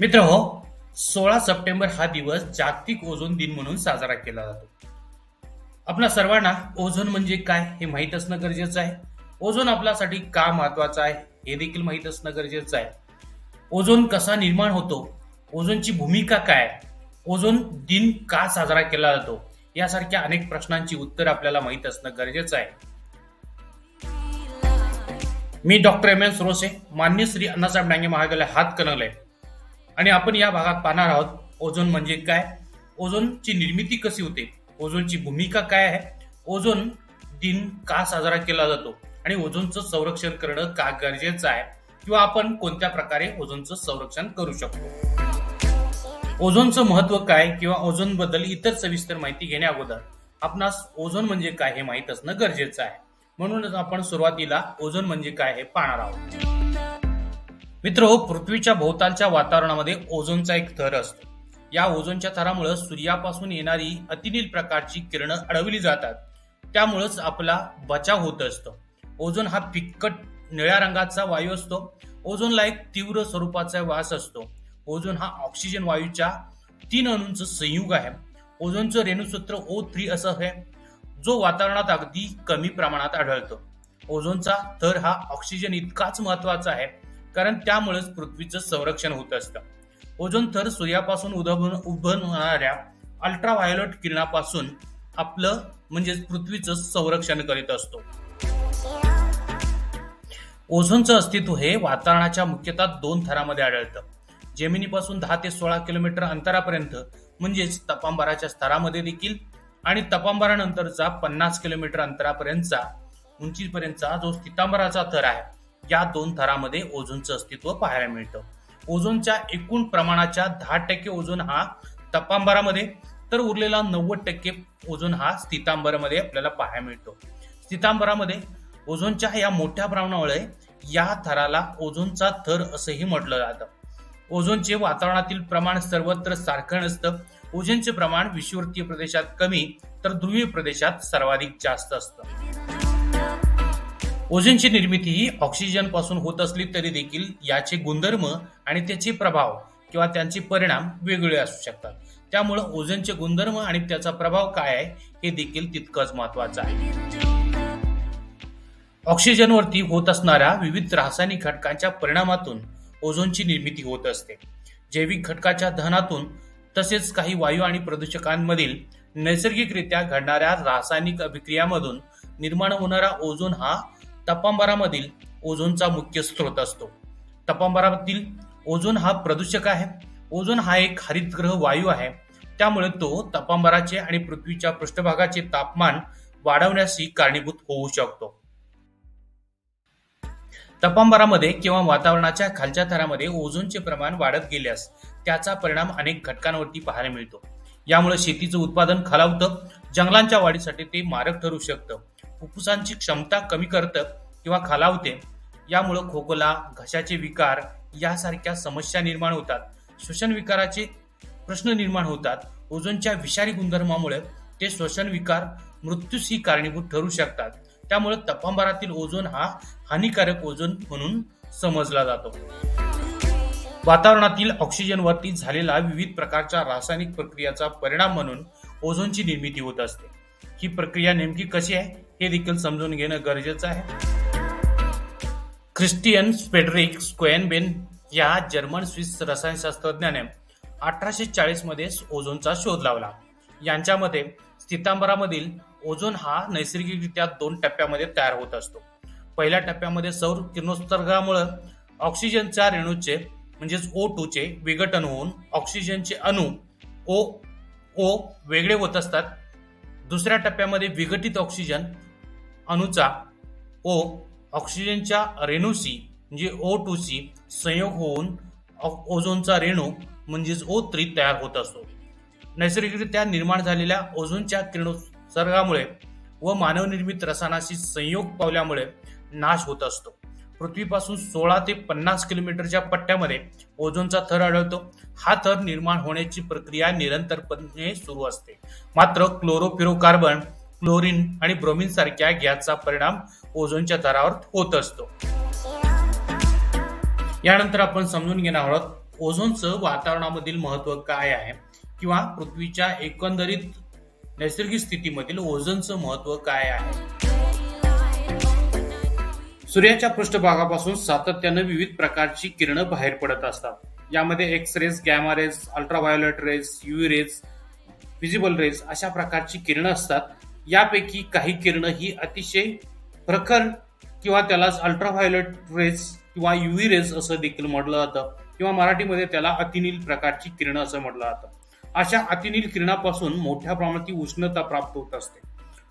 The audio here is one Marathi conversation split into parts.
मित्र हो सोळा सप्टेंबर हा दिवस जागतिक ओझोन दिन म्हणून साजरा केला जातो. आपल्या सर्वांना ओझोन म्हणजे काय हे माहीत असणं गरजेचं आहे. ओझोन आपल्यासाठी का महत्वाचं आहे हे देखील माहीत असणं गरजेचं आहे. ओझोन कसा निर्माण होतो ओझोनची भूमिका काय ओझोन दिन का साजरा केला जातो यासारख्या अनेक प्रश्नांची उत्तर आपल्याला माहीत असणं गरजेचं आहे. मी डॉक्टर एम एन सुरोसे मान्य श्री अण्णासाहेब डांगे महाविद्यालय आहे आणि आपण या भागात पाहणार आहोत ओझोन म्हणजे काय? ओझोनची निर्मिती कशी होते? ओझोनची भूमिका काय आहे? ओझोन दिन का साजरा केला जातो? आणि ओझोनचं संरक्षण करणं का गरजेचं आहे? किंवा आपण कोणत्या प्रकारे ओझोनचं संरक्षण करू शकतो? ओझोनचं महत्त्व काय? किंवा ओझोनबद्दल इतर सविस्तर माहिती घेण्या अगोदर आपणास ओझोन म्हणजे काय हे माहीत असणं गरजेचं आहे. म्हणूनच आपण सुरुवातीला ओझोन म्हणजे काय हे पाहणार आहोत. मित्र पृथ्वीच्या भोवतालच्या वातावरणामध्ये ओझोनचा एक थर असतो. या ओझोनच्या थरामुळे सूर्यापासून येणारी अतिनील प्रकारची किरणं अडवली जातात. त्यामुळेच आपला बचाव होत असतो. ओझोन हा फिक्कट निळ्या रंगाचा वायू असतो. ओझोनला एक तीव्र स्वरूपाचा वास असतो. ओझोन हा ऑक्सिजन वायूच्या तीन अणूंचं संयुग आहे. ओझोनचं रेणुसूत्र ओ थ्री असं आहे जो वातावरणात अगदी कमी प्रमाणात आढळतो. ओझोनचा थर हा ऑक्सिजन इतकाच महत्त्वाचा आहे कारण त्यामुळेच पृथ्वीचं संरक्षण होत असतं. ओझोन थर सूर्यापासून उद्भवून होणाऱ्या अल्ट्राव्हायोलेट किरणापासून आपलं म्हणजेच पृथ्वीचं संरक्षण करीत असतो. ओझोनचं अस्तित्व हे वातावरणाच्या मुख्यतः दोन थरामध्ये आढळतं. जमिनीपासून दहा ते सोळा किलोमीटर अंतरापर्यंत म्हणजेच तपांबाराच्या स्तरामध्ये देखील आणि तपांबारानंतरचा पन्नास किलोमीटर अंतरापर्यंतचा उंचीपर्यंतचा जो स्थितांबराचा थर आहे या दोन थरामध्ये ओझोनचं अस्तित्व पाहायला मिळतं. ओझोनच्या एकूण प्रमाणाच्या दहा टक्के ओझोन हा तपांबरामध्ये तर उरलेला नव्वद टक्के ओझोन हा स्थितांबरामध्ये आपल्याला पाहायला मिळतो. स्थितांबरामध्ये ओझोनच्या या मोठ्या प्रमाणामुळे या थराला ओझोनचा थर असंही म्हटलं जातं. ओझोनचे वातावरणातील प्रमाण सर्वत्र सारखं नसतं. ओझोनचे प्रमाण विषुवृत्तीय प्रदेशात कमी तर ध्रुवीय प्रदेशात सर्वाधिक जास्त असतं. ओझोनची निर्मिती ही ऑक्सिजनपासून होत असली तरी देखील याचे गुणधर्म आणि त्याचे प्रभाव किंवा त्यांचे परिणाम वेगवेगळे असू शकतात. त्यामुळं ओझोनचे गुणधर्म आणि त्याचा प्रभाव काय आहे हे देखील तितकंच महत्वाचं आहे. ऑक्सिजनवरती होत असणाऱ्या विविध रासायनिक घटकांच्या परिणामातून ओझोनची निर्मिती होत असते. जैविक घटकाच्या दहनातून तसेच काही वायू आणि प्रदूषकांमधील नैसर्गिकरित्या घडणाऱ्या रासायनिक अभिक्रियामधून निर्माण होणारा ओझोन हा तपांबरामधील ओझोनचा मुख्य स्रोत असतो. तपांबरातील ओझोन हा प्रदूषक आहे. ओझोन हा एक हरितग्रह वायू आहे. त्यामुळे तो तपांबराचे आणि पृथ्वीच्या पृष्ठभागाचे तापमान वाढवण्यासही कारणीभूत होऊ शकतो. तपांबरामध्ये किंवा वातावरणाच्या खालच्या थरामध्ये ओझोनचे प्रमाण वाढत गेल्यास त्याचा परिणाम अनेक घटकांवरती पाहायला मिळतो. यामुळे शेतीचं उत्पादन खालावतं जंगलांच्या वाढीसाठी ते मारक ठरू शकतं. फुफ्फुसांची क्षमता कमी करतं किंवा खालावते यामुळं खोकला घशाचे विकार यासारख्या समस्या निर्माण होतात. श्वसन विकाराचे प्रश्न निर्माण होतात. ओझोनच्या विषारी गुणधर्मामुळे ते श्वसन विकार मृत्यूशी कारणीभूत ठरू शकतात. त्यामुळे तपांबरातील ओझोन हा हानिकारक ओझोन म्हणून समजला जातो. वातावरणातील ऑक्सिजनवरती झालेला विविध प्रकारच्या रासायनिक प्रक्रियाचा परिणाम म्हणून ओझोनची निर्मिती होत असते. ही प्रक्रिया नेमकी कशी आहे? हे देखील समजून घेणं गरजेचं आहे. ख्रिस्टियन स्पेडरिक स्क्वेनबेन या जर्मन स्विस रसायनशास्त्रज्ञाने अठराशे चाळीसमध्ये ओझोनचा शोध लावला. यांच्यामध्ये स्थितांबरामधील ओझोन हा नैसर्गिकरित्या दोन टप्प्यामध्ये तयार होत असतो. पहिल्या टप्प्यामध्ये सौर किरणोत्सर्गामुळे ऑक्सिजनच्या रेणूचे म्हणजेच ओ टूचे विघटन होऊन ऑक्सिजनचे अणू ओ ओ वेगळे होत असतात. दुसऱ्या टप्प्यामध्ये विघटित ऑक्सिजन अणूचा ओ ऑक्सिजनच्या रेणूशी म्हणजे ओ टू सी संयोग होऊन ओझोनचा रेणू म्हणजेच ओ थ्री तयार होत असतो. नैसर्गिकरित्या निर्माण झालेल्या ओझोनच्या किरणोत्सर्गामुळे व मानवनिर्मित रसायनाशी संयोग पावल्यामुळे नाश होत असतो. पृथ्वीपासून सोळा ते पन्नास किलोमीटरच्या पट्ट्यामध्ये ओझोनचा थर आढळतो. हा थर निर्माण होण्याची प्रक्रिया निरंतरपणे सुरू असते. मात्र क्लोरोफिरोकार्बन क्लोरीन आणि ब्रोमिन सारख्या गॅसचा परिणाम ओझोनच्या थरावर होत असतो. यानंतर आपण समजून घेणार आहोत ओझोनचं वातावरणामधील महत्त्व काय आहे किंवा पृथ्वीच्या एकंदरीत नैसर्गिक स्थितीमधील ओझोनचं महत्त्व काय आहे? सूर्याच्या पृष्ठभागापासून सातत्यानं विविध प्रकारची किरणं बाहेर पडत असतात. यामध्ये X rays gamma rays ultraviolet rays UV rays visible rays अशा प्रकारची किरणं असतात. यापैकी काही किरणं ही अतिशय प्रखर किंवा त्यालाच अल्ट्राव्हायोलेट रेस किंवा युव्ही रेस असं देखील म्हटलं जातं. किंवा मराठीमध्ये त्याला अतिनील प्रकारची किरणं असं म्हटलं जातं. अशा अतिनील किरणापासून मोठ्या प्रमाणात उष्णता प्राप्त होत असते.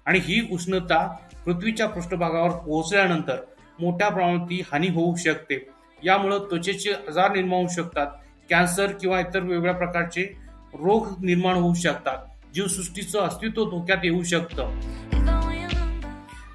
आणि ही उष्णता पृथ्वीच्या पृष्ठभागावर पोहोचल्यानंतर मोठ्या प्रमाणात ती हानी होऊ शकते. यामुळे त्वचेचे आजार निर्माण होऊ शकतात. कॅन्सर किंवा इतर वेगवेगळ्या प्रकारचे रोग निर्माण होऊ शकतात. जीवसृष्टीचं अस्तित्व धोक्यात येऊ शकतं.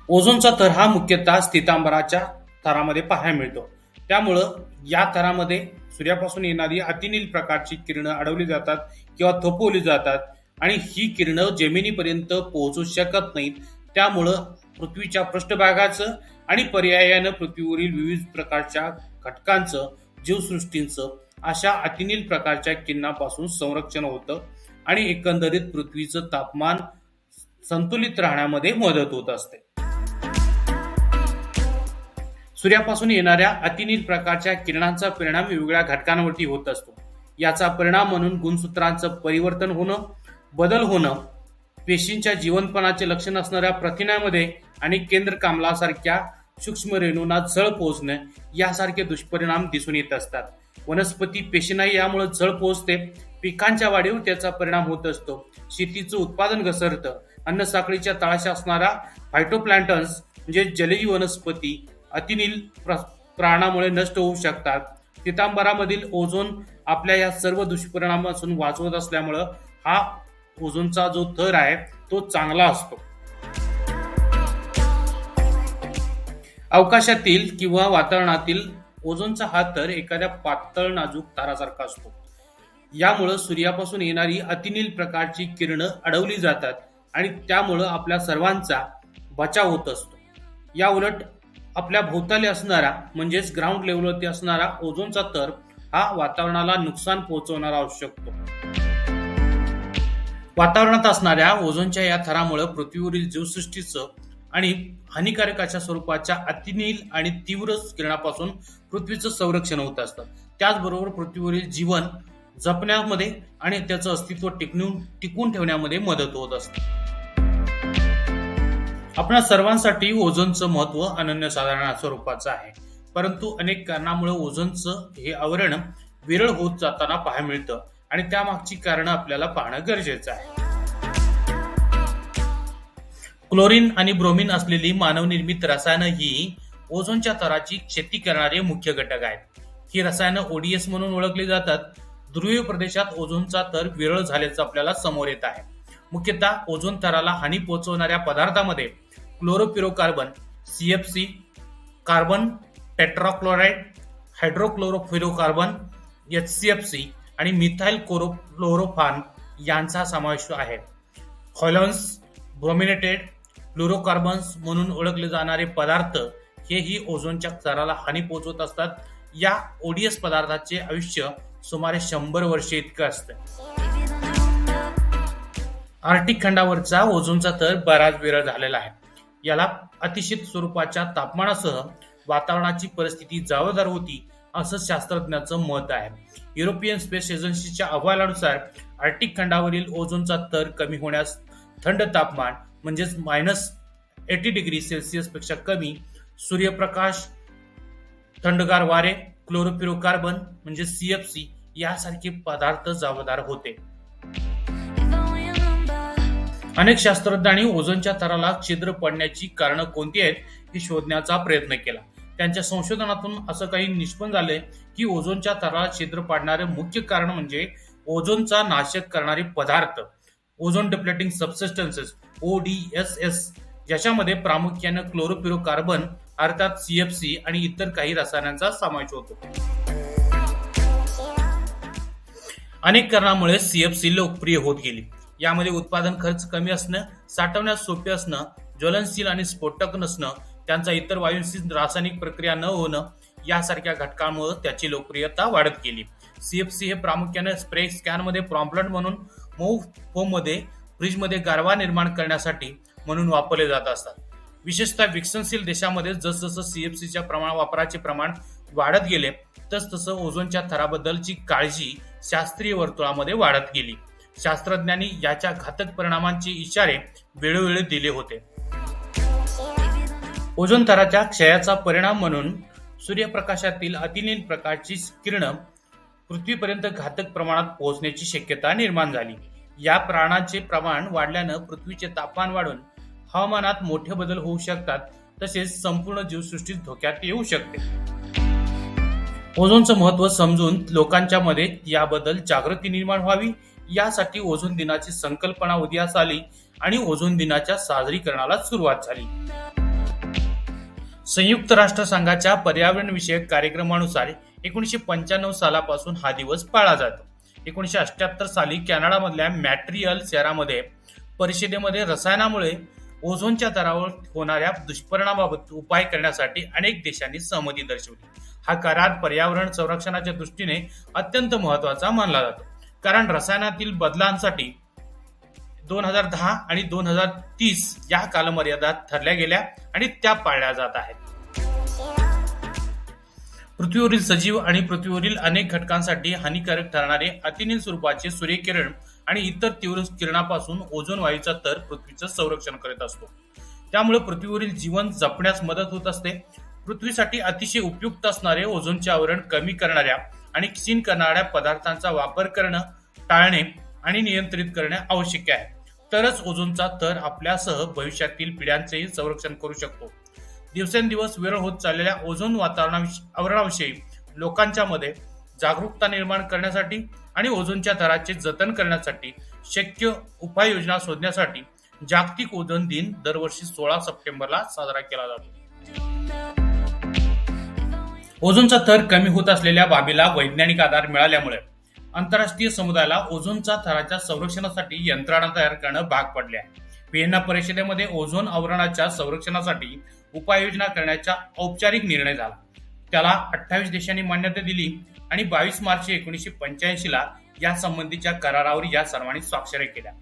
ओझोनचा थर हा मुख्यतः स्थितांबराच्या थरामध्ये पाहायला मिळतो. त्यामुळं या थरामध्ये सूर्यापासून येणारी अतिनील प्रकारची किरणं अडवली जातात किंवा थोपवली जातात आणि ही किरणं जमिनीपर्यंत पोहोचू शकत नाहीत. त्यामुळं पृथ्वीच्या पृष्ठभागाचं आणि पर्यायानं पृथ्वीवरील विविध प्रकारच्या घटकांचं जीवसृष्टींचं अशा अतिनील प्रकारच्या किरणापासून संरक्षण होतं. आणि एकंदरीत पृथ्वीचं तापमान संतुलित राहण्यामध्ये मदत होत असते. सूर्यापासून येणाऱ्या अतिनील प्रकारच्या किरणांचा परिणाम वेगवेगळ्या घटकांवरती होत असतो. याचा परिणाम म्हणून गुणसूत्रांचं परिवर्तन होणं बदल होणं पेशींच्या जीवनपणाचे लक्षण असणाऱ्या प्रथिनामध्ये आणि केंद्र कामलासारख्या सूक्ष्म रेणूंना झळ पोहोचणे यासारखे दुष्परिणाम दिसून येत असतात. वनस्पती पेशींनाही यामुळे झळ पोहोचते. पिकांच्या वाढीवर त्याचा परिणाम होत असतो. शेतीचं उत्पादन घसरतं. अन्न साखळीच्या तळाशी असणारा फायटोप्लॅन्टन्स म्हणजे जलीय वनस्पती अतिनील प्र- प्राणामुळे नष्ट होऊ शकतात. पितांबरामधील ओझोन आपल्या या सर्व दुष्परिणामापासून वाचवत असल्यामुळं हा ओझोनचा जो थर आहे तो चांगला असतो. अवकाशातील किंवा वातावरणातील ओझोनचा हा थर एखाद्या पातळ नाजूक तारासारखा असतो. यामुळं सूर्यापासून येणारी अतिनील प्रकारची किरणं अडवली जातात आणि त्यामुळं आपल्या सर्वांचा बचाव होत असतो. या उलट आपल्या भोवताली असणारा म्हणजेच ग्राउंड लेवलवरती असणारा ओझोनचा थर हा वातावरणाला नुकसान पोहोचवणारा असू शकतो. वातावरणात असणाऱ्या ओझोनच्या या थरामुळे पृथ्वीवरील जीवसृष्टीचं आणि हानिकारक अशा स्वरूपाच्या अतिनील आणि तीव्र किरणापासून पृथ्वीचं संरक्षण होत असतं. त्याचबरोबर पृथ्वीवरील जीवन जपण्यामध्ये आणि त्याचं अस्तित्व टिकून टिकून ठेवण्यामध्ये मदत होत असते. आपणा सर्वांसाठी ओझोनचं महत्त्व अनन्यसाधारण स्वरूपाचं आहे. परंतु अनेक कारणामुळे ओझोनचं हे आवरण विरळ होत जाताना पाहायला मिळतं आणि त्यामागची कारणं आपल्याला पाहणं गरजेचं आहे. क्लोरीन आणि ब्रोमिन असलेली मानवनिर्मित रसायनं ही ओझोनच्या थराची क्षती करणारे मुख्य घटक आहेत. ही रसायनं ओडीएस म्हणून ओळखली जातात. ध्रुवीय प्रदेशात ओझोनचा थर विरळ झाल्याचं आपल्याला समोर येत आहे. मुख्यतः ओझोन थराला हानी पोहोचवणाऱ्या पदार्थामध्ये chlorofluorocarbon CFC carbon tetrachloride hydrochlorofluorocarbon H C F C आणि मिथाईल क्लोरोफान यांचा समावेश आहे. हॉलन्स ब्रोमिनेटेड क्लोरोकार्बन्स म्हणून ओळखले जाणारे पदार्थ हेही ओझोनच्या थराला हानी पोहोचवत असतात. या ओडीएस पदार्थाचे आयुष्य सुमारे शंभर वर्षे इतकं असतं. आर्टिक खंडावरचा ओझोनचा थर बराच विरळ झालेला आहे. याला अतिशय स्वरूपाच्या तापमानासह वातावरणाची परिस्थिती जबाबदार होती असं शास्त्रज्ञाचं मत आहे. युरोपियन स्पेस एजन्सीच्या अहवालानुसार आर्टिक खंडावरील ओझोनचा थर कमी होण्यास थंड तापमान म्हणजेच मायनस एटी डिग्री सेल्सिअसपेक्षा कमी सूर्यप्रकाश थंडगार वारे क्लोरोपिरोकार्बन म्हणजे सीएफसी यासारखे पदार्थ जबाबदार होते. अनेक शास्त्रज्ञांनी ओझोनच्या थराला छिद्र पडण्याची कारणं कोणती आहेत हे शोधण्याचा प्रयत्न केला. त्यांच्या संशोधनातून असं काही निष्पन्न झालंय की ओझोनच्या थराला छिद्र पाडणारे मुख्य कारण म्हणजे ओझोनचा नाशक करणारे पदार्थ. ओझोन डिप्लेटिंग सबसिस्टन्सेस ओडीएसएस ज्याच्यामध्ये प्रामुख्याने क्लोरोपिरोकार्बन अर्थात सीएफसी आणि इतर काही रसायनांचा समावेश होतो. अनेक कारणामुळे सीएफसी लोकप्रिय होत गेली. यामध्ये उत्पादन खर्च कमी असणं साठवण्यास सोपे असणं ज्वलनशील आणि स्फोटक नसणं त्यांचा इतर वायूंशी रासायनिक प्रक्रिया न होणं यासारख्या घटकांमुळे त्याची लोकप्रियता वाढत गेली. सीएफसी हे प्रामुख्याने स्प्रे स्कॅनमध्ये प्रॉम्प्लंट म्हणून मऊ फोममध्ये फ्रीजमध्ये गारवा निर्माण करण्यासाठी म्हणून वापरले जात असतात. विशेषतः विकसनशील देशामध्ये जसजसं सीएफसीच्या प्रमाण वापराचे प्रमाण वाढत गेले तस तसं ओझोनच्या थराबद्दलची काळजी शास्त्रीय वर्तुळामध्ये वाढत गेली. शास्त्रज्ञांनी याच्या घातक परिणामांचे इशारे वेळोवेळी दिले होते. ओझोन थराच्या क्षयाचा परिणाम म्हणून सूर्यप्रकाशातील अतिनील प्रकारची किरणं पृथ्वीपर्यंत घातक प्रमाणात पोहोचण्याची शक्यता निर्माण झाली. या प्राणांचे प्रमाण वाढल्यानं पृथ्वीचे तापमान वाढून हवामानात मोठे बदल होऊ शकतात तसेच संपूर्ण जीवसृष्टी धोक्यात येऊ शकते. ओझोनचं महत्त्व समजून लोकांच्या मध्ये याबद्दल जागृती निर्माण व्हावी यासाठी ओझोन दिनाची संकल्पना उदयास आली आणि ओझोन दिनाच्या साजरीकरणाला सुरुवात झाली. संयुक्त राष्ट्र संघाच्या पर्यावरण विषयक कार्यक्रमानुसार एकोणीसशे पंच्याण्णव सालापासून हा दिवस पाळला जातो. एकोणीसशे अठ्याहत्तर साली कॅनडामधल्या मॅट्रियल शहरामध्ये परिषदेमध्ये रसायनामुळे ओझोनच्या दरावर होणाऱ्या दुष्परिणामाबाबत उपाय करण्यासाठी अनेक देशांनी सहमती दर्शवली. हा करार पर्यावरण संरक्षणाच्या दृष्टीने अत्यंत महत्त्वाचा मानला जातो. कारण रसायनातील बदलांसाठी दोन हजार दहा आणि दोन हजार तीस या कालमर्यादा ठरल्या गेल्या आणि त्या पाळल्या जात आहेत. पृथ्वीवरील सजीव आणि पृथ्वीवरील अनेक घटकांसाठी हानिकारक ठरणारे अतिनील स्वरूपाचे सूर्यकिरण आणि इतर तीव्र किरणापासून ओझोन वायूचा तर पृथ्वीचं संरक्षण करत असतो. त्यामुळे पृथ्वीवरील जीवन जपण्यास मदत होत असते. पृथ्वीसाठी अतिशय उपयुक्त असणारे ओझोनचे आवरण कमी करणाऱ्या आणि क्षीण करणाऱ्या पदार्थांचा वापर करणं टाळणे आणि नियंत्रित करणे आवश्यक आहे. तरच ओझोनचा थर आपल्यासह भविष्यातील पिढ्यांचेही संरक्षण करू शकतो. दिवसेंदिवस विरळ होत चाललेल्या ओझोन वातावरणाविषयी आवरणाविषयी लोकांच्या मध्ये जागरूकता निर्माण करण्यासाठी आणि ओझोनच्या थराचे जतन करण्यासाठी शक्य उपाययोजना शोधण्यासाठी जागतिक ओझोन दिन दरवर्षी सोळा सप्टेंबरला साजरा केला जातो. ओझोनचा थर कमी होत असलेल्या बाबीला वैज्ञानिक आधार मिळाल्यामुळे आंतरराष्ट्रीय समुदायाला ओझोनचा थराच्या संरक्षणासाठी यंत्रणा तयार करणं भाग पडले आहे. व्हिएन्ना परिषदेमध्ये ओझोन आवरणाच्या संरक्षणासाठी उपाययोजना करण्याचा औपचारिक निर्णय झाला. त्याला अठ्ठावीस देशांनी मान्यता दिली. आणि बावीस मार्च एकोणीसशे पंच्याऐंशी ला या संबंधीच्या करारावर या सर्वांनी स्वाक्षऱ्या केल्या.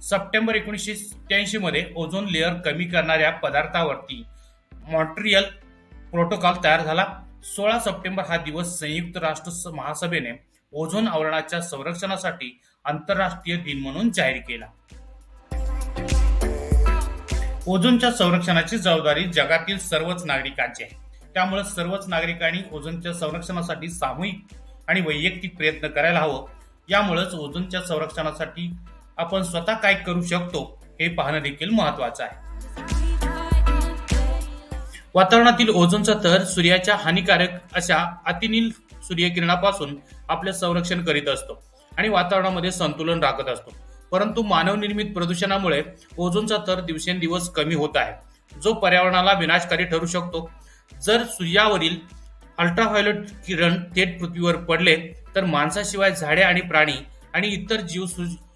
सप्टेंबर एकोणीसशे सत्याऐंशी मध्ये ओझोन लेअर कमी करणाऱ्या पदार्थावरती मॉन्ट्रियल प्रोटोकॉल तयार झाला. सोळा सप्टेंबर हा दिवस संयुक्त राष्ट्र महासभेने ओझोन आवरणाच्या संरक्षणासाठी आंतरराष्ट्रीय दिन म्हणून जाहीर केला. ओझोनच्या संरक्षणाची जबाबदारी जगातील सर्वच नागरिकांची आहे. त्यामुळे सर्वच नागरिकांनी ओझोनच्या संरक्षणासाठी सामूहिक आणि वैयक्तिक प्रयत्न करायला हवं. यामुळेच ओझोनच्या संरक्षणासाठी आपण स्वतः काय करू शकतो हे पाहणं देखील महत्वाचं आहे. वातावरणातील ओझोनचा थर सूर्याच्या हानिकारक अशा अतिनील सूर्यकिरणापासून आपले संरक्षण करीत असतो आणि वातावरणामध्ये संतुलन राखत असतो. परंतु मानवनिर्मित प्रदूषणामुळे ओझोनचा थर दिवसेंदिवस कमी होत आहे. जो पर्यावरणाला विनाशकारी ठरू शकतो जर सूर्यावरील अल्ट्राव्हायोलेट किरण थेट पृथ्वीवर पडले तर माणसाशिवाय झाडे आणि प्राणी आणि इतर जीव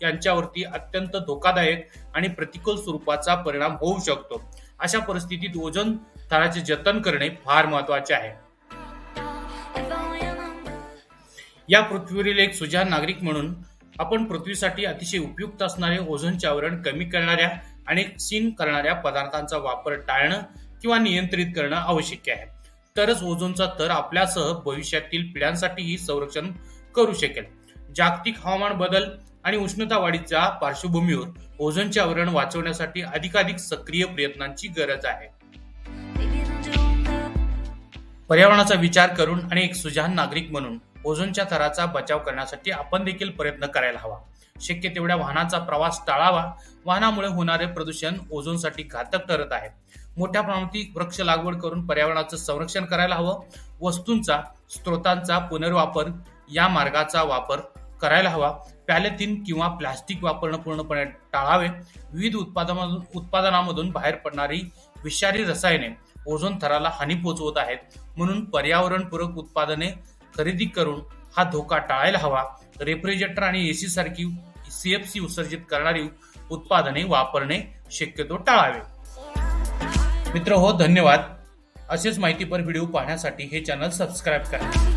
यांच्यावरती अत्यंत धोकादायक आणि प्रतिकूल स्वरूपाचा परिणाम होऊ शकतो. अशा परिस्थितीत ओझोन थराचे जतन करणे फार महत्त्वाचे आहे. या पृथ्वीवरील एक सुजाण नागरिक म्हणून आपण पृथ्वीसाठी अतिशय उपयुक्त असणारे ओझोनचे आवरण कमी करणाऱ्या आणि क्षीण करणाऱ्या पदार्थांचा वापर टाळणं किंवा नियंत्रित करणं आवश्यक आहे. तरच ओझोनचा थर आपल्यासह भविष्यातील पिढ्यांसाठीही संरक्षण करू शकेल. जागतिक हवामान बदल आणि उष्णता वाढीच्या पार्श्वभूमीवर ओझोनचे आवरण वाचवण्यासाठी अधिकाधिक सक्रिय प्रयत्नांची गरज आहे. पर्यावरणाचा विचार करून आणि एक सुजान नागरिक म्हणून ओझोनच्या थराचा बचाव करण्यासाठी आपण देखील प्रयत्न करायला हवा. शक्य तेवढ्या वाहनाचा प्रवास टाळावा. वाहनामुळे होणारे प्रदूषण ओझोनसाठी घातक ठरत आहे. मोठ्या प्रमाणात वृक्ष लागवड करून पर्यावरणाचं संरक्षण करायला हवं. वस्तूंचा स्त्रोतांचा पुनर्वापर या मार्गाचा वापर करायला हवा. पॅलेथिन किंवा प्लास्टिक वापरणं पूर्णपणे टाळावे. विविध उत्पादनामधून उत्पादनामधून बाहेर पडणारी विषारी रसायने ओझोन थराला हानी पोहोचवत आहेत. म्हणून पर्यावरणपूरक उत्पादने खरेदी करून हा धोका टाळायला हवा. रेफ्रिजरेटर आणि एसी सारखी सीएफसी उत्सर्जित करणारी उत्पादने वापरणे शक्यतो टाळावे. मित्र हो धन्यवाद. असेच माहितीपर व्हिडिओ पाहण्यासाठी हे चॅनल सबस्क्राईब करा.